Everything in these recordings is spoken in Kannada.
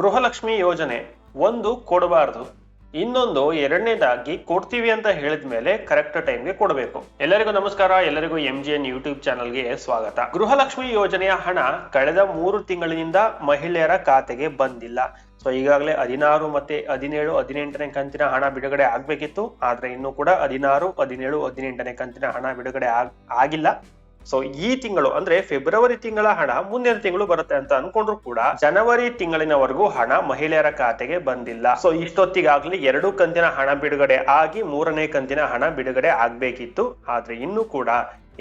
ಗೃಹಲಕ್ಷ್ಮಿ ಯೋಜನೆ, ಒಂದು ಕೊಡಬಾರ್ದು. ಇನ್ನೊಂದು ಎರಡನೇದಾಗಿ ಕೊಡ್ತೀವಿ ಅಂತ ಹೇಳಿದ ಮೇಲೆ ಕರೆಕ್ಟ್ ಟೈಮ್ಗೆ ಕೊಡಬೇಕು. ಎಲ್ಲರಿಗೂ ನಮಸ್ಕಾರ, ಎಲ್ಲರಿಗೂ ಎಂ ಜಿ ಎನ್ ಯೂಟ್ಯೂಬ್ ಚಾನಲ್ಗೆ ಸ್ವಾಗತ. ಗೃಹಲಕ್ಷ್ಮಿ ಯೋಜನೆಯ ಹಣ ಕಳೆದ ಮೂರು ತಿಂಗಳಿನಿಂದ ಮಹಿಳೆಯರ ಖಾತೆಗೆ ಬಂದಿಲ್ಲ. ಸೊ ಈಗಾಗಲೇ ಹದಿನಾರು ಮತ್ತೆ ಹದಿನೇಳು, ಹದಿನೆಂಟನೇ ಕಂತಿನ ಹಣ ಬಿಡುಗಡೆ ಆಗ್ಬೇಕಿತ್ತು. ಆದ್ರೆ ಇನ್ನು ಕೂಡ ಹದಿನಾರು, ಹದಿನೇಳು, ಹದಿನೆಂಟನೇ ಕಂತಿನ ಹಣ ಬಿಡುಗಡೆ ಆಗಿಲ್ಲ. ಸೊ ಈ ತಿಂಗಳು ಅಂದ್ರೆ ಫೆಬ್ರವರಿ ತಿಂಗಳ ಹಣ ಮುಂದಿನ ತಿಂಗಳು ಬರುತ್ತೆ ಅಂತ ಅನ್ಕೊಂಡ್ರು ಕೂಡ ಜನವರಿ ತಿಂಗಳಿನವರೆಗೂ ಹಣ ಮಹಿಳೆಯರ ಖಾತೆಗೆ ಬಂದಿಲ್ಲ. ಸೊ ಇಷ್ಟೊತ್ತಿಗಾಗ್ಲಿ ಎರಡು ಕಂತಿನ ಹಣ ಬಿಡುಗಡೆ ಆಗಿ ಮೂರನೇ ಕಂತಿನ ಹಣ ಬಿಡುಗಡೆ ಆಗ್ಬೇಕಿತ್ತು. ಆದ್ರೆ ಇನ್ನು ಕೂಡ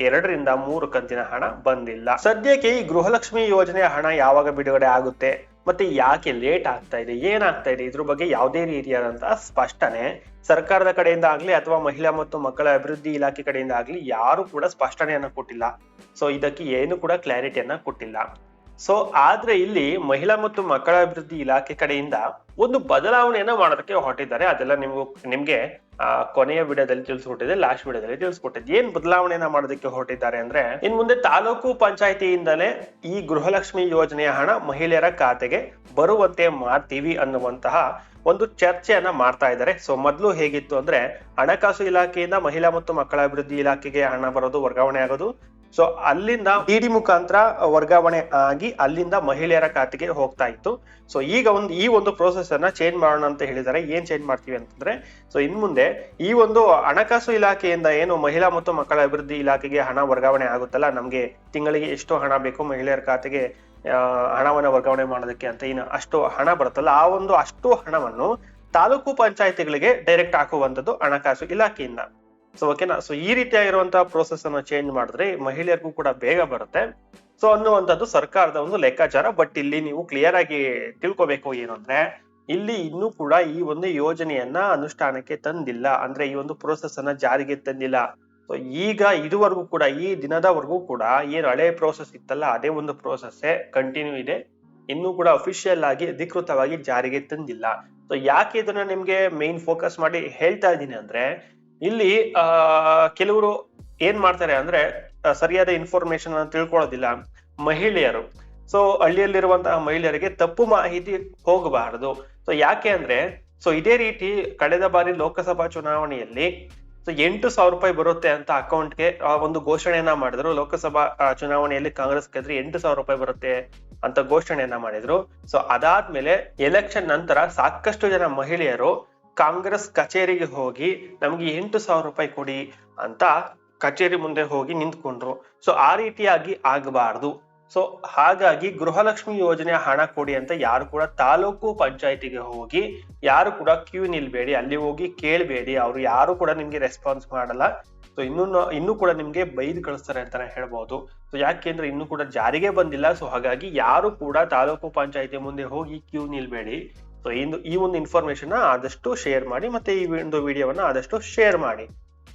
ಎರಡರಿಂದ ಮೂರು ಕಂತಿನ ಹಣ ಬಂದಿಲ್ಲ. ಸದ್ಯಕ್ಕೆ ಈ ಗೃಹಲಕ್ಷ್ಮಿ ಯೋಜನೆಯ ಹಣ ಯಾವಾಗ ಬಿಡುಗಡೆ ಆಗುತ್ತೆ ಮತ್ತೆ ಯಾಕೆ ಲೇಟ್ ಆಗ್ತಾ ಇದೆ, ಏನಾಗ್ತಾ ಇದೆ, ಇದ್ರ ಬಗ್ಗೆ ಯಾವುದೇ ರೀತಿಯಾದಂತಹ ಸ್ಪಷ್ಟನೆ ಸರ್ಕಾರದ ಕಡೆಯಿಂದ ಆಗ್ಲಿ ಅಥವಾ ಮಹಿಳಾ ಮತ್ತು ಮಕ್ಕಳ ಅಭಿವೃದ್ಧಿ ಇಲಾಖೆ ಕಡೆಯಿಂದ ಆಗ್ಲಿ ಯಾರು ಕೂಡ ಸ್ಪಷ್ಟನೆಯನ್ನ ಕೊಟ್ಟಿಲ್ಲ. ಸೊ ಇದಕ್ಕೆ ಏನು ಕೂಡ ಕ್ಲಾರಿಟಿಯನ್ನು ಕೊಟ್ಟಿಲ್ಲ. ಸೊ ಆದ್ರೆ ಇಲ್ಲಿ ಮಹಿಳಾ ಮತ್ತು ಮಕ್ಕಳ ಅಭಿವೃದ್ಧಿ ಇಲಾಖೆ ಕಡೆಯಿಂದ ಒಂದು ಬದಲಾವಣೆಯನ್ನ ಮಾಡೋದಕ್ಕೆ ಹೊರಟಿದ್ದಾರೆ. ಅದೆಲ್ಲ ನಿಮ್ಗೆ ನಿಮ್ಗೆ ಕೊನೆಯ ವಿಡಿಯೋದಲ್ಲಿ ತಿಳಿಸ್ಕೊಟ್ಟಿದೆ ಲಾಸ್ಟ್ ವಿಡಿಯೋದಲ್ಲಿ ತಿಳಿಸ್ಕೊಟ್ಟಿದ್ದೆ. ಏನ್ ಬದಲಾವಣೆಯನ್ನ ಮಾಡೋದಕ್ಕೆ ಹೊರಟಿದ್ದಾರೆ ಅಂದ್ರೆ, ಇನ್ ಮುಂದೆ ತಾಲೂಕು ಪಂಚಾಯತಿಯಿಂದಲೇ ಈ ಗೃಹಲಕ್ಷ್ಮಿ ಯೋಜನೆಯ ಹಣ ಮಹಿಳೆಯರ ಖಾತೆಗೆ ಬರುವಂತೆ ಮಾಡ್ತೀವಿ ಅನ್ನುವಂತಹ ಒಂದು ಚರ್ಚೆಯನ್ನ ಮಾಡ್ತಾ ಇದ್ದಾರೆ. ಸೊ ಮೊದಲು ಹೇಗಿತ್ತು ಅಂದ್ರೆ, ಹಣಕಾಸು ಇಲಾಖೆಯಿಂದ ಮಹಿಳಾ ಮತ್ತು ಮಕ್ಕಳ ಅಭಿವೃದ್ಧಿ ಇಲಾಖೆಗೆ ಹಣ ಬರೋದು ವರ್ಗಾವಣೆ ಆಗೋದು ಸೊ ಅಲ್ಲಿಂದ ಡಿ ಮುಖಾಂತರ ವರ್ಗಾವಣೆ ಆಗಿ ಅಲ್ಲಿಂದ ಮಹಿಳೆಯರ ಖಾತೆಗೆ ಹೋಗ್ತಾ ಇತ್ತು. ಸೊ ಈಗ ಒಂದು, ಈ ಒಂದು ಪ್ರೋಸೆಸ್ ಅನ್ನ ಚೇಂಜ್ ಮಾಡೋಣ ಅಂತ ಹೇಳಿದ್ದಾರೆ ಏನ್ ಚೇಂಜ್ ಮಾಡ್ತೀವಿ ಅಂತಂದ್ರೆ ಸೊ ಇನ್ ಮುಂದೆ ಈ ಒಂದು ಹಣಕಾಸು ಇಲಾಖೆಯಿಂದ ಏನು ಮಹಿಳಾ ಮತ್ತು ಮಕ್ಕಳ ಅಭಿವೃದ್ಧಿ ಇಲಾಖೆಗೆ ಹಣ ವರ್ಗಾವಣೆ ಆಗುತ್ತಲ್ಲ, ನಮ್ಗೆ ತಿಂಗಳಿಗೆ ಎಷ್ಟು ಹಣ ಬೇಕು ಮಹಿಳೆಯರ ಖಾತೆಗೆ ಹಣವನ್ನು ವರ್ಗಾವಣೆ ಮಾಡೋದಕ್ಕೆ ಅಂತ ಏನು ಅಷ್ಟು ಹಣ ಬರುತ್ತಲ್ಲ, ಆ ಒಂದು ಅಷ್ಟು ಹಣವನ್ನು ತಾಲೂಕು ಪಂಚಾಯತಿಗಳಿಗೆ ಡೈರೆಕ್ಟ್ ಹಾಕುವಂತದ್ದು ಹಣಕಾಸು ಇಲಾಖೆಯಿಂದ. ಸೊ ಓಕೆನಾ ಸೊ ಈ ರೀತಿಯಾಗಿರುವಂತಹ ಪ್ರೋಸೆಸ್ ಅನ್ನು ಚೇಂಜ್ ಮಾಡಿದ್ರೆ ಮಹಿಳೆಯರಿಗೂ ಕೂಡ ಬೇಗ ಬರುತ್ತೆ. ಸೊ ಅನ್ನುವಂಥದ್ದು ಸರ್ಕಾರದ ಒಂದು ಲೆಕ್ಕಾಚಾರ. ಬಟ್ ಇಲ್ಲಿ ನೀವು ಕ್ಲಿಯರ್ ಆಗಿ ತಿಳ್ಕೊಬೇಕು ಏನು ಅಂದ್ರೆ, ಇಲ್ಲಿ ಇನ್ನೂ ಕೂಡ ಈ ಒಂದು ಯೋಜನೆಯನ್ನ ಅನುಷ್ಠಾನಕ್ಕೆ ತಂದಿಲ್ಲ. ಅಂದ್ರೆ ಈ ಒಂದು ಪ್ರೋಸೆಸ್ ಅನ್ನ ಜಾರಿಗೆ ತಂದಿಲ್ಲ. ಸೊ ಈಗ ಇದುವರೆಗೂ ಕೂಡ, ಈ ದಿನದವರೆಗೂ ಕೂಡ ಏನು ಹಳೆ ಪ್ರೋಸೆಸ್ ಇತ್ತಲ್ಲ, ಅದೇ ಒಂದು ಪ್ರೋಸೆಸ್ ಕಂಟಿನ್ಯೂ ಇದೆ. ಇನ್ನೂ ಕೂಡ ಅಫಿಷಿಯಲ್ ಆಗಿ, ಅಧಿಕೃತವಾಗಿ ಜಾರಿಗೆ ತಂದಿಲ್ಲ. ಸೊ ಯಾಕೆ ಇದನ್ನ ನಿಮ್ಗೆ ಮೇನ್ ಫೋಕಸ್ ಮಾಡಿ ಹೇಳ್ತಾ ಇದ್ದೀನಿ ಅಂದ್ರೆ ಇಲ್ಲಿ ಕೆಲವರು ಏನ್ ಮಾಡ್ತಾರೆ ಅಂದ್ರೆ ಸರಿಯಾದ ಇನ್ಫಾರ್ಮೇಶನ್ ಅನ್ನ ತಿಳ್ಕೊಳ್ಳೋದಿಲ್ಲ. ಮಹಿಳೆಯರು. ಸೊ ಹಳ್ಳಿಯಲ್ಲಿರುವಂತಹ ಮಹಿಳೆಯರಿಗೆ ತಪ್ಪು ಮಾಹಿತಿ ಹೋಗಬಾರದು. ಸೊ ಯಾಕೆ ಅಂದ್ರೆ ಸೊ ಇದೇ ರೀತಿ ಕಳೆದ ಬಾರಿ ಲೋಕಸಭಾ ಚುನಾವಣೆಯಲ್ಲಿ ಸೊ ಎಂಟು ಸಾವಿರ ರೂಪಾಯಿ ಬರುತ್ತೆ ಅಂತ ಅಕೌಂಟ್ಗೆ ಒಂದು ಘೋಷಣೆಯನ್ನ ಮಾಡಿದ್ರು. ಲೋಕಸಭಾ ಚುನಾವಣೆಯಲ್ಲಿ ಕಾಂಗ್ರೆಸ್ ಗೆದ್ರೆ ಎಂಟು ಸಾವಿರ ರೂಪಾಯಿ ಬರುತ್ತೆ ಅಂತ ಘೋಷಣೆಯನ್ನ ಮಾಡಿದ್ರು. ಸೊ ಅದಾದ್ಮೇಲೆ ಎಲೆಕ್ಷನ್ ನಂತರ ಸಾಕಷ್ಟು ಜನ ಮಹಿಳೆಯರು ಕಾಂಗ್ರೆಸ್ ಕಚೇರಿಗೆ ಹೋಗಿ ನಮ್ಗೆ ಎಂಟು ಸಾವಿರ ರೂಪಾಯಿ ಕೊಡಿ ಅಂತ ಕಚೇರಿ ಮುಂದೆ ಹೋಗಿ ನಿಂತ್ಕೊಂಡ್ರು. ಸೊ ಆ ರೀತಿಯಾಗಿ ಆಗಬಾರ್ದು. ಸೊ ಹಾಗಾಗಿ ಗೃಹಲಕ್ಷ್ಮಿ ಯೋಜನೆ ಹಣ ಕೊಡಿ ಅಂತ ಯಾರು ಕೂಡ ತಾಲೂಕು ಪಂಚಾಯತಿಗೆ ಹೋಗಿ ಯಾರು ಕೂಡ ಕ್ಯೂ ನಿಲ್ಬೇಡಿ, ಅಲ್ಲಿ ಹೋಗಿ ಕೇಳಬೇಡಿ. ಅವ್ರು ಯಾರು ಕೂಡ ನಿಮ್ಗೆ ರೆಸ್ಪಾನ್ಸ್ ಮಾಡಲ್ಲ. ಸೊ ಇನ್ನು ಇನ್ನೂ ಕೂಡ ನಿಮ್ಗೆ ಬೈದು ಕಳಿಸ್ತಾರೆ ಅಂತಾನೆ ಹೇಳ್ಬೋದು. ಸೊ ಯಾಕೆಂದ್ರೆ ಇನ್ನೂ ಕೂಡ ಜಾರಿಗೆ ಬಂದಿಲ್ಲ. ಸೊ ಹಾಗಾಗಿ ಯಾರು ಕೂಡ ತಾಲೂಕು ಪಂಚಾಯತಿ ಮುಂದೆ ಹೋಗಿ ಕ್ಯೂ ನಿಲ್ಬೇಡಿ. ಸೊ ಇಂದು ಈ ಒಂದು ಇನ್ಫಾರ್ಮೇಶನ್ ಆದಷ್ಟು ಶೇರ್ ಮಾಡಿ ಮತ್ತೆ ಈ ಒಂದು ವಿಡಿಯೋವನ್ನ ಆದಷ್ಟು ಶೇರ್ ಮಾಡಿ.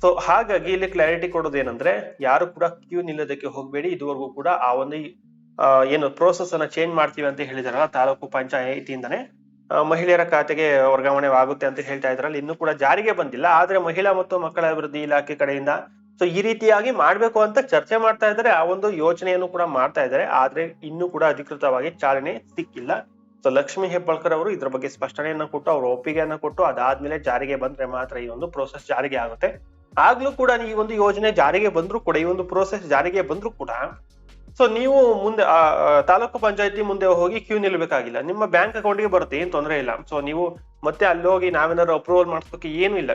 ಸೊ ಹಾಗಾಗಿ ಇಲ್ಲಿ ಕ್ಲಾರಿಟಿ ಕೊಡೋದು ಏನಂದ್ರೆ ಯಾರು ಕೂಡ ಕ್ಯೂ ನಿಲ್ಲೋದಕ್ಕೆ ಹೋಗ್ಬೇಡಿ. ಇದುವರೆಗೂ ಕೂಡ ಆ ಒಂದು ಏನು ಪ್ರೋಸೆಸ್ ಅನ್ನ ಚೇಂಜ್ ಮಾಡ್ತೀವಿ ಅಂತ ಹೇಳಿದಾರಲ್ಲ, ತಾಲೂಕು ಪಂಚಾಯತಿಯಿಂದನೇ ಮಹಿಳೆಯರ ಖಾತೆಗೆ ವರ್ಗಾವಣೆ ಆಗುತ್ತೆ ಅಂತ ಹೇಳ್ತಾ ಇದ್ರಲ್ಲ, ಇನ್ನೂ ಕೂಡ ಜಾರಿಗೆ ಬಂದಿಲ್ಲ. ಆದ್ರೆ ಮಹಿಳಾ ಮತ್ತು ಮಕ್ಕಳ ಅಭಿವೃದ್ಧಿ ಇಲಾಖೆ ಕಡೆಯಿಂದ ಸೊ, ಈ ರೀತಿಯಾಗಿ ಮಾಡ್ಬೇಕು ಅಂತ ಚರ್ಚೆ ಮಾಡ್ತಾ ಇದ್ದಾರೆ. ಆ ಒಂದು ಯೋಜನೆಯನ್ನು ಕೂಡ ಮಾಡ್ತಾ ಇದ್ದಾರೆ. ಆದ್ರೆ ಇನ್ನೂ ಕೂಡ ಅಧಿಕೃತವಾಗಿ ಚಾಲನೆ ಸಿಕ್ಕಿಲ್ಲ. ಸೊ ಲಕ್ಷ್ಮಿ ಹೆಬ್ಬಾಳ್ಕರ್ ಅವರು ಇದ್ರ ಬಗ್ಗೆ ಸ್ಪಷ್ಟನೆಯನ್ನ ಕೊಟ್ಟು, ಅವ್ರ ಒಪ್ಪಿಗೆಯನ್ನ ಕೊಟ್ಟು ಅದಾದ್ಮೇಲೆ ಜಾರಿಗೆ ಬಂದ್ರೆ ಮಾತ್ರ ಈ ಒಂದು ಪ್ರೋಸೆಸ್ ಜಾರಿಗೆ ಆಗುತ್ತೆ. ಆಗ್ಲೂ ಕೂಡ ಈ ಒಂದು ಯೋಜನೆ ಜಾರಿಗೆ ಬಂದ್ರು ಕೂಡ, ಈ ಒಂದು ಪ್ರೋಸೆಸ್ ಜಾರಿಗೆ ಬಂದ್ರು ಕೂಡ ಸೊ ನೀವು ಮುಂದೆ ತಾಲೂಕು ಪಂಚಾಯತಿ ಮುಂದೆ ಹೋಗಿ ಕ್ಯೂ ನಿಲ್ಬೇಕಾಗಿಲ್ಲ. ನಿಮ್ಮ ಬ್ಯಾಂಕ್ ಅಕೌಂಟ್ಗೆ ಬರುತ್ತೆ, ಏನ್ ತೊಂದರೆ ಇಲ್ಲ. ಸೊ ನೀವು ಮತ್ತೆ ಅಲ್ಲಿ ಹೋಗಿ ನಾವೇನಾದ್ರು ಅಪ್ರೂವಲ್ ಮಾಡಿಸೋಕೆ ಏನು ಇಲ್ಲ.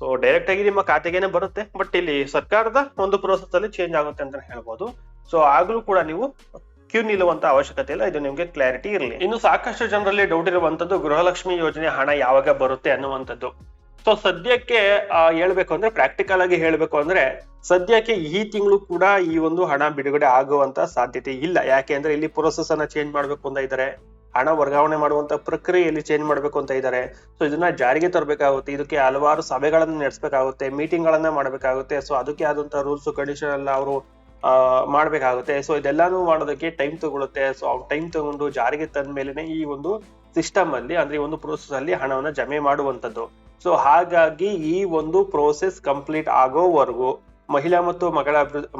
ಸೊ ಡೈರೆಕ್ಟ್ ಆಗಿ ನಿಮ್ಮ ಖಾತೆಗೇನೆ ಬರುತ್ತೆ. ಬಟ್ ಇಲ್ಲಿ ಸರ್ಕಾರದ ಒಂದು ಪ್ರೋಸೆಸ್ ಅಲ್ಲಿ ಚೇಂಜ್ ಆಗುತ್ತೆ ಅಂತ ಹೇಳ್ಬೋದು. ಸೊ ಆಗ್ಲೂ ಕೂಡ ನೀವು ಕ್ಯೂ ನಿಲ್ಲುವಂತ ಅವಶ್ಯಕತೆ ಇಲ್ಲ, ಇದು ನಿಮಗೆ ಕ್ಲಾರಿಟಿ ಇರಲಿ. ಇನ್ನು ಸಾಕಷ್ಟು ಜನರಲ್ಲಿ ಡೌಟ್ ಇರುವಂತದ್ದು ಗೃಹಲಕ್ಷ್ಮಿ ಯೋಜನೆ ಹಣ ಯಾವಾಗ ಬರುತ್ತೆ ಅನ್ನುವಂಥದ್ದು. ಸೊ ಸದ್ಯಕ್ಕೆ ಹೇಳ್ಬೇಕು ಅಂದ್ರೆ ಪ್ರಾಕ್ಟಿಕಲ್ ಆಗಿ ಹೇಳ್ಬೇಕು ಅಂದ್ರೆ ಸದ್ಯಕ್ಕೆ ಈ ತಿಂಗಳು ಕೂಡ ಈ ಒಂದು ಹಣ ಬಿಡುಗಡೆ ಆಗುವಂತ ಸಾಧ್ಯತೆ ಇಲ್ಲ. ಯಾಕೆ ಅಂದ್ರೆ ಇಲ್ಲಿ ಪ್ರೊಸೆಸ್ ಅನ್ನ ಚೇಂಜ್ ಮಾಡ್ಬೇಕು ಅಂತ ಇದ್ದಾರೆ ಹಣ ವರ್ಗಾವಣೆ ಮಾಡುವಂತ ಪ್ರಕ್ರಿಯೆಯಲ್ಲಿ ಚೇಂಜ್ ಮಾಡ್ಬೇಕು ಅಂತ ಇದ್ದಾರೆ ಸೊ ಇದನ್ನ ಜಾರಿಗೆ ತರಬೇಕಾಗುತ್ತೆ. ಇದಕ್ಕೆ ಹಲವಾರು ಸಭೆಗಳನ್ನು ನಡೆಸಬೇಕಾಗುತ್ತೆ ಮೀಟಿಂಗ್ ಗಳನ್ನ ಮಾಡಬೇಕಾಗುತ್ತೆ. ಸೊ ಅದಕ್ಕೆ ಆದಂತ ರೂಲ್ಸ್ ಕಂಡೀಷನ್ ಎಲ್ಲ ಅವರು ಮಾಡ್ಬೇಕಾಗುತ್ತೆ. ಸೊ ಇದೆಲ್ಲಾನು ಮಾಡೋದಕ್ಕೆ ಟೈಮ್ ತಗೊಳುತ್ತೆ. ಸೊ ಟೈಮ್ ತಗೊಂಡು ಜಾರಿಗೆ ತಂದ ಮೇಲೆನೆ ಈ ಒಂದು ಸಿಸ್ಟಮ್ ಅಲ್ಲಿ, ಅಂದ್ರೆ ಈ ಒಂದು ಪ್ರೋಸೆಸ್ ಅಲ್ಲಿ ಹಣವನ್ನ ಜಮೆ ಮಾಡುವಂತದ್ದು ಸೊ ಹಾಗಾಗಿ ಈ ಒಂದು ಪ್ರೋಸೆಸ್ ಕಂಪ್ಲೀಟ್ ಆಗೋವರೆಗೂ ಮಹಿಳಾ ಮತ್ತು ಮಗಳ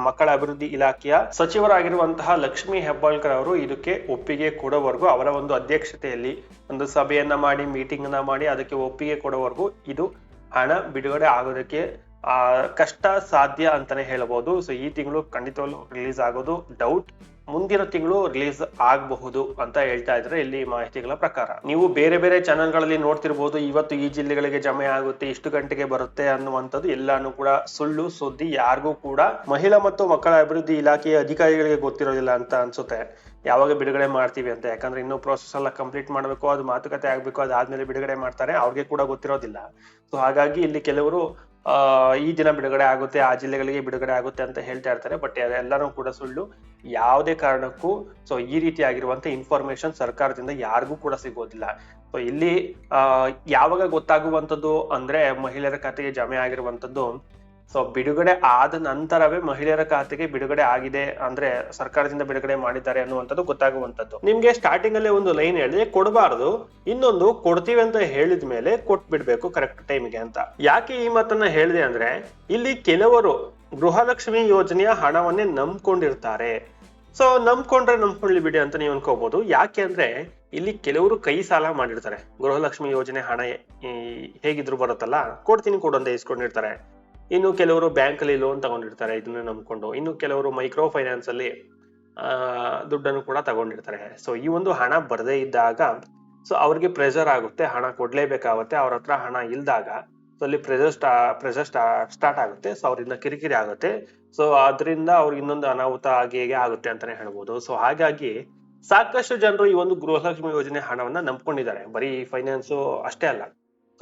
ಮಕ್ಕಳ ಅಭಿವೃದ್ಧಿ ಇಲಾಖೆಯ ಸಚಿವರಾಗಿರುವಂತಹ ಲಕ್ಷ್ಮಿ ಹೆಬ್ಬಾಳ್ಕರ್ ಅವರು ಇದಕ್ಕೆ ಒಪ್ಪಿಗೆ ಕೊಡೋವರೆಗೂ, ಅವರ ಒಂದು ಅಧ್ಯಕ್ಷತೆಯಲ್ಲಿ ಒಂದು ಸಭೆಯನ್ನ ಮಾಡಿ ಮೀಟಿಂಗ್ ಅನ್ನ ಮಾಡಿ ಅದಕ್ಕೆ ಒಪ್ಪಿಗೆ ಕೊಡೋವರೆಗೂ ಇದು ಹಣ ಬಿಡುಗಡೆ ಆಗೋದಕ್ಕೆ ಆ, ಕಷ್ಟ ಸಾಧ್ಯ ಅಂತಾನೆ ಹೇಳಬಹುದು ಸೊ ಈ ತಿಂಗಳು ಖಂಡಿತವಾಗ್ಲೂ ರಿಲೀಸ್ ಆಗೋದು ಡೌಟ್ ಮುಂದಿನ ತಿಂಗಳು ರಿಲೀಸ್ ಆಗಬಹುದು ಅಂತ ಹೇಳ್ತಾ ಇದ್ರೆ ಇಲ್ಲಿ ಮಾಹಿತಿಗಳ ಪ್ರಕಾರ. ನೀವು ಬೇರೆ ಬೇರೆ ಚಾನೆಲ್ಗಳಲ್ಲಿ ನೋಡ್ತಿರ್ಬೋದು, ಇವತ್ತು ಈ ಜಿಲ್ಲೆಗಳಿಗೆ ಜಮೆ ಆಗುತ್ತೆ, ಇಷ್ಟು ಗಂಟೆಗೆ ಬರುತ್ತೆ ಅನ್ನುವಂಥದ್ದು ಎಲ್ಲಾನು ಕೂಡ ಸುಳ್ಳು ಸುದ್ದಿ ಯಾರಿಗೂ ಕೂಡ ಮಹಿಳಾ ಮತ್ತು ಮಕ್ಕಳ ಅಭಿವೃದ್ಧಿ ಇಲಾಖೆಯ ಅಧಿಕಾರಿಗಳಿಗೆ ಗೊತ್ತಿರೋದಿಲ್ಲ ಅಂತ ಅನ್ಸುತ್ತೆ. ಯಾವಾಗ ಬಿಡುಗಡೆ ಮಾಡ್ತೀವಿ ಅಂತ. ಯಾಕಂದ್ರೆ ಇನ್ನೂ ಪ್ರೋಸೆಸ್ ಎಲ್ಲ ಕಂಪ್ಲೀಟ್ ಮಾಡಬೇಕು, ಅದು ಮಾತುಕತೆ ಆಗ್ಬೇಕು, ಅದಾದ್ಮೇಲೆ ಬಿಡುಗಡೆ ಮಾಡ್ತಾರೆ, ಅವ್ರಿಗೆ ಕೂಡ ಗೊತ್ತಿರೋದಿಲ್ಲ. ಸೊ ಹಾಗಾಗಿ ಇಲ್ಲಿ ಕೆಲವರು ಈ ದಿನ ಬಿಡುಗಡೆ ಆಗುತ್ತೆ, ಆ ಜಿಲ್ಲೆಗಳಿಗೆ ಬಿಡುಗಡೆ ಆಗುತ್ತೆ ಅಂತ ಹೇಳ್ತಾ ಇರ್ತಾರೆ ಬಟ್ ಎಲ್ಲರೂ ಕೂಡ ಸುಳ್ಳು. ಯಾವುದೇ ಕಾರಣಕ್ಕೂ ಸೊ ಈ ರೀತಿ ಆಗಿರುವಂತ ಇನ್ಫಾರ್ಮೇಶನ್ ಸರ್ಕಾರದಿಂದ ಯಾರಿಗೂ ಕೂಡ ಸಿಗೋದಿಲ್ಲ. ಸೊ ಇಲ್ಲಿ ಯಾವಾಗ ಗೊತ್ತಾಗುವಂಥದ್ದು ಅಂದ್ರೆ ಮಹಿಳೆಯರ ಖಾತೆಗೆ ಜಮೆ ಆಗಿರುವಂತದ್ದು ಸೊ ಬಿಡುಗಡೆ ಆದ ನಂತರವೇ ಮಹಿಳೆಯರ ಖಾತೆಗೆ ಬಿಡುಗಡೆ ಆಗಿದೆ ಅಂದ್ರೆ ಸರ್ಕಾರದಿಂದ ಬಿಡುಗಡೆ ಮಾಡಿದ್ದಾರೆ ಅನ್ನುವಂಥದ್ದು ಗೊತ್ತಾಗುವಂಥದ್ದು. ನಿಮ್ಗೆ ಸ್ಟಾರ್ಟಿಂಗ್ ಅಲ್ಲೇ ಒಂದು ಲೈನ್ ಹೇಳಿದೆ, ಕೊಡಬಾರದು. ಇನ್ನೊಂದು ಕೊಡ್ತೀವಿ ಅಂತ ಹೇಳಿದ ಮೇಲೆ ಕೊಟ್ಬಿಡ್ಬೇಕು ಕರೆಕ್ಟ್ ಟೈಮ್ಗೆ ಅಂತ. ಯಾಕೆ ಈ ಮಾತನ್ನ ಹೇಳಿದೆ ಅಂದ್ರೆ, ಇಲ್ಲಿ ಕೆಲವರು ಗೃಹಲಕ್ಷ್ಮಿ ಯೋಜನೆಯ ಹಣವನ್ನೇ ನಂಬ್ಕೊಂಡಿರ್ತಾರೆ. ಸೊ ನಂಬ್ಕೊಂಡ್ರೆ ನಂಬ್ಕೊಳ್ಳಿ ಬಿಡಿ ಅಂತ ನೀವು ಅನ್ಕೋಬಹುದು ಯಾಕೆ ಅಂದ್ರೆ, ಇಲ್ಲಿ ಕೆಲವರು ಕೈ ಸಾಲ ಮಾಡಿರ್ತಾರೆ. ಗೃಹಲಕ್ಷ್ಮಿ ಯೋಜನೆ ಹಣ ಹೇಗಿದ್ರು ಬರುತ್ತಲ್ಲ, ಕೊಡ್ತೀನಿ ಕೊಡು ಅಂತ ಇಸ್ಕೊಂಡಿರ್ತಾರೆ. ಇನ್ನು ಕೆಲವರು ಬ್ಯಾಂಕ್ ಅಲ್ಲಿ ಲೋನ್ ತಗೊಂಡಿರ್ತಾರೆ, ಇದನ್ನ ನಂಬ್ಕೊಂಡು. ಇನ್ನು ಕೆಲವರು ಮೈಕ್ರೋ ಫೈನಾನ್ಸ್ ಅಲ್ಲಿ ದುಡ್ಡನ್ನು ಕೂಡ ತಗೊಂಡಿರ್ತಾರೆ. ಸೊ ಈ ಒಂದು ಹಣ ಬರದೇ ಇದ್ದಾಗ ಸೊ ಅವ್ರಿಗೆ ಪ್ರೆಷರ್ ಆಗುತ್ತೆ, ಹಣ ಕೊಡ್ಲೇಬೇಕಾಗುತ್ತೆ, ಅವ್ರ ಹತ್ರ ಹಣ ಇಲ್ದಾಗ ಸೊ ಅಲ್ಲಿ ಪ್ರೆಷರ್ ಸ್ಟಾ ಪ್ರೆಷರ್ ಸ್ಟಾ ಸ್ಟಾರ್ಟ್ ಆಗುತ್ತೆ ಸೊ ಅವರಿಂದ ಕಿರಿಕಿರಿ ಆಗುತ್ತೆ. ಸೊ ಅದರಿಂದ ಅವ್ರಿಗೆ ಇನ್ನೊಂದು ಅನಾಹುತ ಆಗಿ ಹೇಗೆ ಆಗುತ್ತೆ ಅಂತಾನೆ ಹೇಳ್ಬೋದು. ಸೊ ಹಾಗಾಗಿ ಸಾಕಷ್ಟು ಜನರು ಈ ಒಂದು ಗೃಹಲಕ್ಷ್ಮಿ ಯೋಜನೆ ಹಣವನ್ನ ನಂಬ್ಕೊಂಡಿದ್ದಾರೆ. ಬರೀ ಫೈನಾನ್ಸ್ ಅಷ್ಟೇ ಅಲ್ಲ.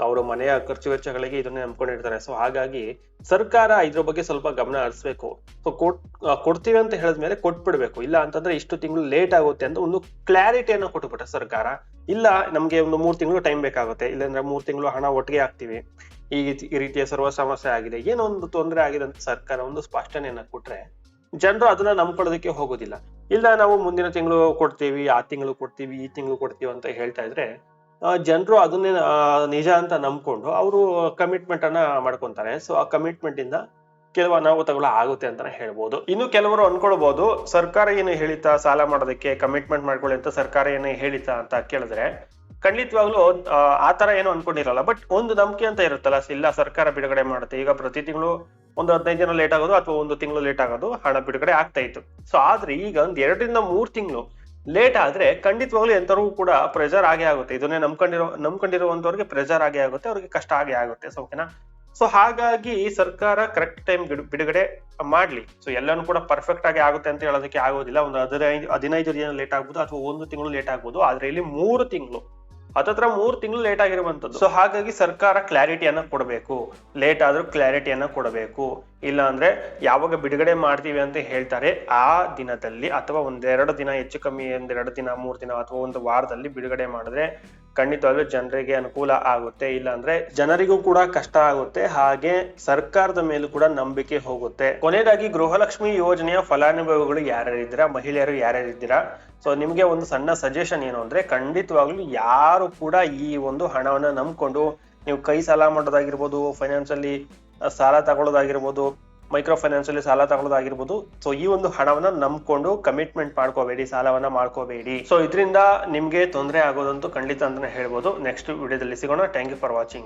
ಅವರು ಮನೆಯ ಖರ್ಚು ವೆಚ್ಚಗಳಿಗೆ ಇದನ್ನೇ ನಂಬ್ಕೊಂಡಿರ್ತಾರೆ ಸೊ ಹಾಗಾಗಿ ಸರ್ಕಾರ ಇದ್ರ ಬಗ್ಗೆ ಸ್ವಲ್ಪ ಗಮನ ಹರಿಸ್ಬೇಕು. ಸೊ ಕೊಟ್ ಕೊಡ್ತೀವಿ ಅಂತ ಹೇಳಿದ್ಮೇಲೆ ಕೊಟ್ಬಿಡ್ಬೇಕು. ಇಲ್ಲ ಅಂತಂದ್ರೆ ಇಷ್ಟು ತಿಂಗಳು ಲೇಟ್ ಆಗುತ್ತೆ ಅಂತ ಒಂದು ಕ್ಲಾರಿಟಿಯನ್ನು ಕೊಟ್ಬಿಟ್ಟ ಸರ್ಕಾರ. ಇಲ್ಲ ನಮ್ಗೆ ಒಂದು ಮೂರ್ ತಿಂಗಳು ಟೈಮ್ ಬೇಕಾಗುತ್ತೆ. ಇಲ್ಲಾಂದ್ರೆ ಮೂರ್ ತಿಂಗಳು ಹಣ ಒಟ್ಟಿಗೆ ಹಾಕ್ತಿವಿ. ಈ ಈ ರೀತಿಯ ಸರ್ವ ಸಮಸ್ಯೆ ಆಗಿದೆ. ಏನೋ ಒಂದು ತೊಂದರೆ ಆಗಿದೆ ಅಂತ ಸರ್ಕಾರ ಒಂದು ಸ್ಪಷ್ಟನೆಯನ್ನ ಕೊಟ್ರೆ ಜನರು ಅದನ್ನ ನಂಬ್ಕೊಳ್ಳೋದಕ್ಕೆ ಹೋಗೋದಿಲ್ಲ. ಇಲ್ಲ ನಾವು ಮುಂದಿನ ತಿಂಗಳು ಕೊಡ್ತೀವಿ, ಆ ತಿಂಗಳು ಕೊಡ್ತೀವಿ, ಈ ತಿಂಗಳು ಕೊಡ್ತೀವಿ ಅಂತ ಹೇಳ್ತಾ ಇದ್ರೆ ಜನರು ಅದನ್ನೇ ನಿಜ ಅಂತ ನಂಬ್ಕೊಂಡು ಅವರು ಕಮಿಟ್ಮೆಂಟ್ ಅನ್ನ ಮಾಡ್ಕೊಂತಾರೆ. ಸೊ ಆ ಕಮಿಟ್ಮೆಂಟ್ ಇಂದ ಕೆಲವು ಅನಾಹುತಗಳು ಆಗುತ್ತೆ ಅಂತಾನೆ ಹೇಳ್ಬೋದು. ಇನ್ನು ಕೆಲವರು ಅನ್ಕೊಳ್ಬಹುದು ಸರ್ಕಾರ ಏನು ಹೇಳಿತಾ, ಸಾಲ ಮಾಡೋದಕ್ಕೆ ಕಮಿಟ್ಮೆಂಟ್ ಮಾಡ್ಕೊಳ್ಳಿ ಅಂತ ಸರ್ಕಾರ ಏನು ಹೇಳಿತಾ ಅಂತ ಕೇಳಿದ್ರೆ, ಖಂಡಿತವಾಗ್ಲೂ ಆತರ ತರ ಏನು ಅನ್ಕೊಂಡಿರಲ್ಲ. ಬಟ್ ಒಂದು ನಂಬಿಕೆ ಅಂತ ಇರುತ್ತಲ್ಲ, ಇಲ್ಲ, ಸರ್ಕಾರ ಬಿಡುಗಡೆ ಮಾಡುತ್ತೆ. ಈಗ ಪ್ರತಿ ತಿಂಗಳು ಒಂದು ಹದಿನೈದು ದಿನ ಲೇಟ್ ಆಗೋದು ಅಥವಾ ಒಂದು ತಿಂಗಳು ಲೇಟ್ ಆಗೋದು ಹಣ ಬಿಡುಗಡೆ ಆಗ್ತಾ ಇತ್ತು. ಸೊ ಆದ್ರೆ ಈಗ ಒಂದ್ ಎರಡರಿಂದ ಮೂರ್ ತಿಂಗಳು ಲೇಟ್ ಆದ್ರೆ ಖಂಡಿತವಾಗ್ಲೂ ಎಂಥವ್ರಿಗೂ ಕೂಡ ಪ್ರೆಷರ್ ಆಗೇ ಆಗುತ್ತೆ. ಇದನ್ನೇ ನಂಬ್ಕೊಂಡಿರೋ, ನಂಬ್ಕೊಂಡಿರುವಂತವ್ರಿಗೆ ಪ್ರೆಷರ್ ಆಗೇ ಆಗುತ್ತೆ, ಅವ್ರಿಗೆ ಕಷ್ಟ ಆಗೇ ಆಗುತ್ತೆ ಸೊ ಓಕೆನಾ ಸೊ ಹಾಗಾಗಿ ಸರ್ಕಾರ ಕರೆಕ್ಟ್ ಟೈಮ್ ಬಿಡುಗಡೆ ಮಾಡ್ಲಿ. ಸೊ ಎಲ್ಲನೂ ಕೂಡ ಪರ್ಫೆಕ್ಟ್ ಆಗಿ ಆಗುತ್ತೆ ಅಂತ ಹೇಳೋದಕ್ಕೆ ಆಗೋದಿಲ್ಲ. ಒಂದು ಹದಿನೈದು ಹದಿನೈದು ದಿನ ಲೇಟ್ ಆಗ್ಬೋದು, ಅಥವಾ ಒಂದು ತಿಂಗಳು ಲೇಟ್ ಆಗ್ಬೋದು. ಆದ್ರೆ ಇಲ್ಲಿ ಮೂರು ತಿಂಗಳು ಹತ್ತತ್ರ ಮೂರು ತಿಂಗಳು ಲೇಟ್ ಆಗಿರುವಂತದ್ದು ಸೊ ಹಾಗಾಗಿ ಸರ್ಕಾರ ಕ್ಲಾರಿಟಿಯನ್ನ ಕೊಡಬೇಕು. ಲೇಟ್ ಆದ್ರೂ ಕ್ಲಾರಿಟಿಯನ್ನ ಕೊಡಬೇಕು. ಇಲ್ಲ ಅಂದ್ರೆ ಯಾವಾಗ ಬಿಡುಗಡೆ ಮಾಡ್ತೀವಿ ಅಂತ ಹೇಳ್ತಾರೆ, ಆ ದಿನದಲ್ಲಿ ಅಥವಾ ಒಂದೆರಡು ದಿನ ಹೆಚ್ಚು ಕಮ್ಮಿ ಒಂದೆರಡು ದಿನ, ಮೂರು ದಿನ ಅಥವಾ ಒಂದು ವಾರದಲ್ಲಿ ಬಿಡುಗಡೆ ಮಾಡಿದ್ರೆ ಖಂಡಿತವಾಗ್ಲೂ ಜನರಿಗೆ ಅನುಕೂಲ ಆಗುತ್ತೆ ಇಲ್ಲ ಅಂದ್ರೆ ಜನರಿಗೂ ಕೂಡ ಕಷ್ಟ ಆಗುತ್ತೆ, ಹಾಗೆ ಸರ್ಕಾರದ ಮೇಲೂ ಕೂಡ ನಂಬಿಕೆ ಹೋಗುತ್ತೆ. ಕೊನೆಯದಾಗಿ ಗೃಹಲಕ್ಷ್ಮಿ ಯೋಜನೆಯ ಫಲಾನುಭವಿಗಳು ಯಾರ್ಯಾರಿದ್ದೀರಾ? ಮಹಿಳೆಯರು ಯಾರ್ಯಾರಿದ್ದೀರಾ? ಸೊ ನಿಮಗೆ ಒಂದು ಸಣ್ಣ ಸಜೆಷನ್ ಏನು ಅಂದ್ರೆ ಖಂಡಿತವಾಗ್ಲೂ ಯಾರು ಕೂಡ ಈ ಒಂದು ಹಣವನ್ನ ನಂಬ್ಕೊಂಡು ನೀವು ಕೈ ಸಾಲ ಮಾಡೋದಾಗಿರ್ಬೋದು ಫೈನಾನ್ಸ್ ಅಲ್ಲಿ ಸಾಲ ತಗೊಳ್ಳೋದಾಗಿರ್ಬೋದು ಮೈಕ್ರೋ ಫೈನಾನ್ಸ್ ಅಲ್ಲಿ ಸಾಲ ತಗೊಳ್ಳೋದಾಗಿರ್ಬೋದು. ಸೊ ಈ ಒಂದು ಹಣವನ್ನ ನಂಬ್ಕೊಂಡು ಕಮಿಟ್ಮೆಂಟ್ ಮಾಡ್ಕೋಬೇಡಿ, ಸಾಲವನ್ನ ಮಾಡ್ಕೋಬೇಡಿ. ಸೊ ಇದರಿಂದ ನಿಮ್ಗೆ ತೊಂದರೆ ಆಗೋದಂತೂ ಖಂಡಿತ ಅಂತಾನೆ ಹೇಳ್ಬೋದು. ನೆಕ್ಸ್ಟ್ ವಿಡಿಯೋದಲ್ಲಿ ಸಿಗೋಣ. Thank you for watching